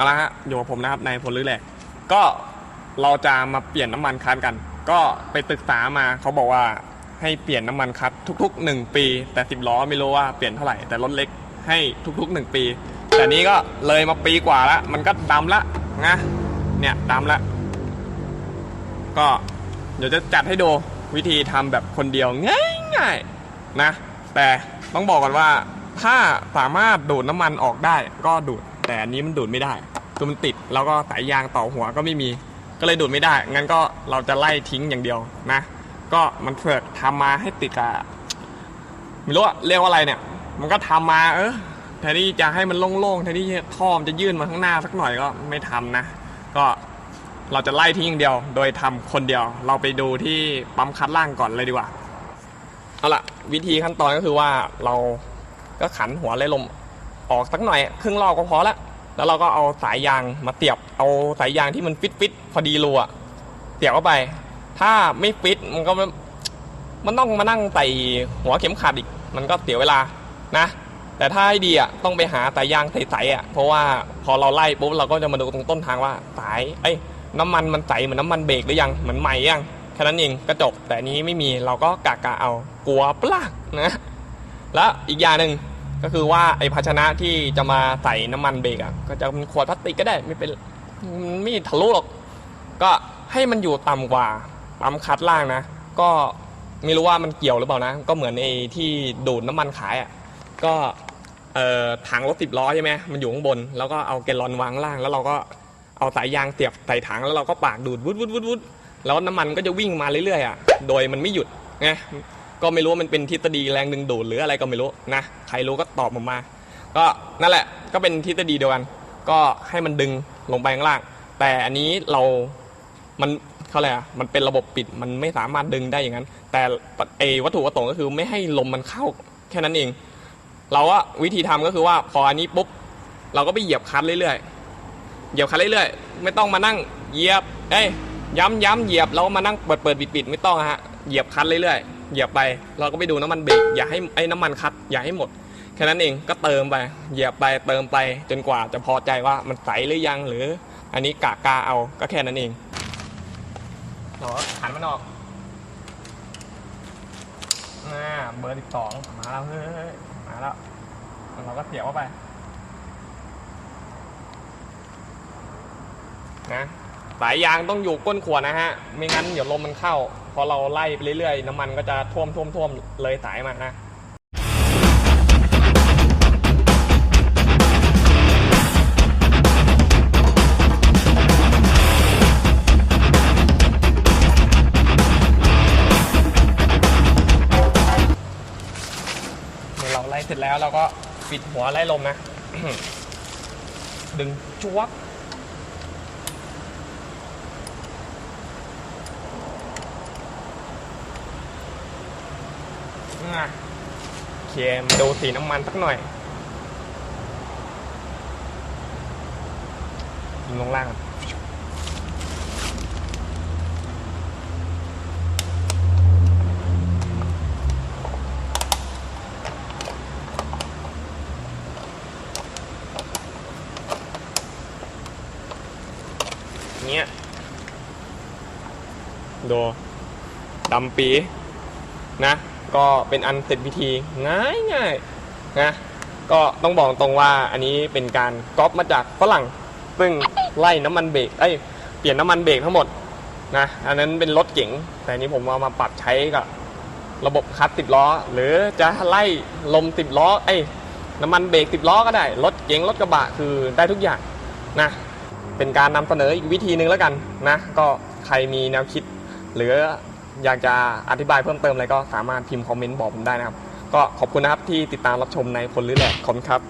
เอาละฮะอยู่กับผมนะครับในพลลือแหลกก็เราจะมาเปลี่ยนน้ำมันคัสกัน ก็ไปศึกษามาเขาบอกว่าให้เปลี่ยนน้ำมันคัสทุก ๆ 1 ปี แต่สิบล้อไม่รู้ว่าเปลี่ยนเท่าไหร่แต่รถเล็กให้ทุก ๆ 1 ปี แต่นี้ก็เลยมาปีกว่าล้วมันก็ดำละนะเนี่ยดำละ ก็เดี๋ยวจะจัดให้ดูวิธีทำแบบคนเดียวง่ายๆนะ แต่ต้องบอกก่อนว่าถ้าสามารถดูดน้ำมันออกได้ก็ดูด แต่อันนี้มันดูดไม่ได้คือมันติดแล้วก็สายยางต่อหัวก็ไม่มีก็เลยดูดไม่ได้ งั้นก็เราจะไล่ทิ้งอย่างเดียวนะ ก็มันเฟิร์ทำมาให้ติดอะไม่รู้อะเรียกว่าอะไรเนี่ย มันก็ทำมา เออแทนที่จะให้มันโล่งๆแทนที่ท่อมจะยื่นมาข้างหน้าสักหน่อยก็ไม่ทำนะ ก็เราจะไล่ทิ้งอย่างเดียว โดยทำคนเดียว เราไปดูที่ปั๊มคัดล่างก่อนเลยดีกว่า เอาละวิธีขั้นตอนก็คือว่าเราก็ขันหัวไล่ลม ออกสักหน่อยครึ่งรอบก็พอละแล้วเราก็เอาสายยางมาเสียบเอาสายยางที่มันฟิตฟิตพอดีรูอะเสียบเข้าไป ถ้าไม่ฟิตมันก็มันต้องมานั่งใส่หัวเข็มขัดอีก มันก็เสียเวลานะ แต่ถ้าให้ดีอะต้องไปหาสายยางใสๆอะ เพราะว่าพอเราไล่ปุ๊บเราก็จะมาดูตรงต้นทางว่าสาย เอ้ยน้ำมันมันใสเหมือนน้ำมันเบรกหรือยังเหมือนใหม่ยังแค่นั้นเองก็จบแต่นี้ไม่มีเราก็กะกะเอากลัวปลากนะ แล้วอีกอย่างหนึ่ง ก็คือว่าไอ้ภาชนะที่จะมาใส่น้ำมันเบรกอะก็จะเป็นขวดพลาสติกก็ได้ไม่เป็นไม่ทะลุหรอก ก็ให้มันอยู่ต่ำกว่าปั๊มคัดล่างนะ ก็ไม่รู้ว่ามันเกี่ยวหรือเปล่านะ ก็เหมือนไอ้ที่ดูดน้ำมันขายอะก็เอ่อถังรถสิบล้อใช่ไหมมันอยู่ข้างบน แล้วก็เอาแกลลอนวางล่าง แล้วเราก็เอาสายยางเสียบใส่ถังแล้วเราก็ปากดูดวุดวุดวุดวุดแล้วน้ำมันก็จะวิ่งมาเรื่อยๆอะโดยมันไม่หยุดไง ก็ไม่รู้ว่ามันเป็นทฤษฎีแรงดึงดูดหรืออะไรก็ไม่รู้นะใครรู้ก็ตอบผมมา ก็นั่นแหละก็เป็นทฤษฎีเดียวกัน ก็ให้มันดึงลงไปข้างล่าง แต่อันนี้เรามันเขาอะไรอะมันเป็นระบบปิดมันไม่สามารถดึงได้อย่างนั้น แต่ไอ้วัตถุประสงค์ก็คือไม่ให้ลมมันเข้าแค่นั้นเอง เราอะวิธีทำก็คือว่าพออันนี้ปุ๊บเราก็ไปเหยียบคันเรื่อยๆเหยียบคันเรื่อยๆ ไม่ต้องมานั่งเหยียบเอ้ยย้ำย้ำเหยียบแล้วมานั่งเปิดเปิดปิดปิดไม่ต้องฮะเหยียบคันเรื่อยๆ เหยียบไปเราก็ไปดูน้ำมันเบรกอย่าให้ไอ้น้ำมันคัดอย่าให้หมดแค่นั้นเองก็เติมไปเหยียบไปเติมไปจนกว่าจะพอใจว่ามันใสหรือยังหรือ อันนี้กะกาเอาก็แค่นั้นเองเราหันมันออกอ่าเบอร์สิบสองมาแล้วเฮ้ยมาแล้วเราก็เสียบเข้าไปนะ สายยางต้องอยู่ก้นขวดนะฮะ ไม่งั้นเดี๋ยวลมมันเข้า พอเราไล่ไปเรื่อยๆ น้ำมันก็จะท่วมท่วมท่วมเลยสายมานะเมื่อเราไล่เสร็จแล้วเราก็ปิดหัวไล่ลมนะ ดึงจวกอะโอ เคมดูสีน้ำมันสักหน่อยยิงลงล่างก่อนเงี้ยดูดำปีนะ ก็เป็นอันเสร็จพิธีง่ายง่ายนะก็ต้องบอกตรงว่าอันนี้เป็นการก๊อปมาจากฝรั่ง ซึ่งไล่น้ำมันเบรกเอ้ยเปลี่ยนน้ำมันเบรกทั้งหมดนะอันนั้นเป็นรถเก๋งแต่นี้ผมเอามาปรับใช้กับระบบคัสติดล้อ หรือจะไล่ลมติดล้อเอ้น้ำมันเบรกติดล้อก็ได้รถเก๋งรถกระบะคือได้ทุกอย่างนะเป็นการนำเสนออีกวิธีหนึ่งแล้วกันนะก็ใครมีแนวคิด หรือ อยากจะอธิบายเพิ่มเติมอะไรก็สามารถพิมพ์คอมเมนต์บอกผมได้นะครับ ก็ขอบคุณนะครับที่ติดตามรับชมในคนลื้อแหลกขอบคุณครับ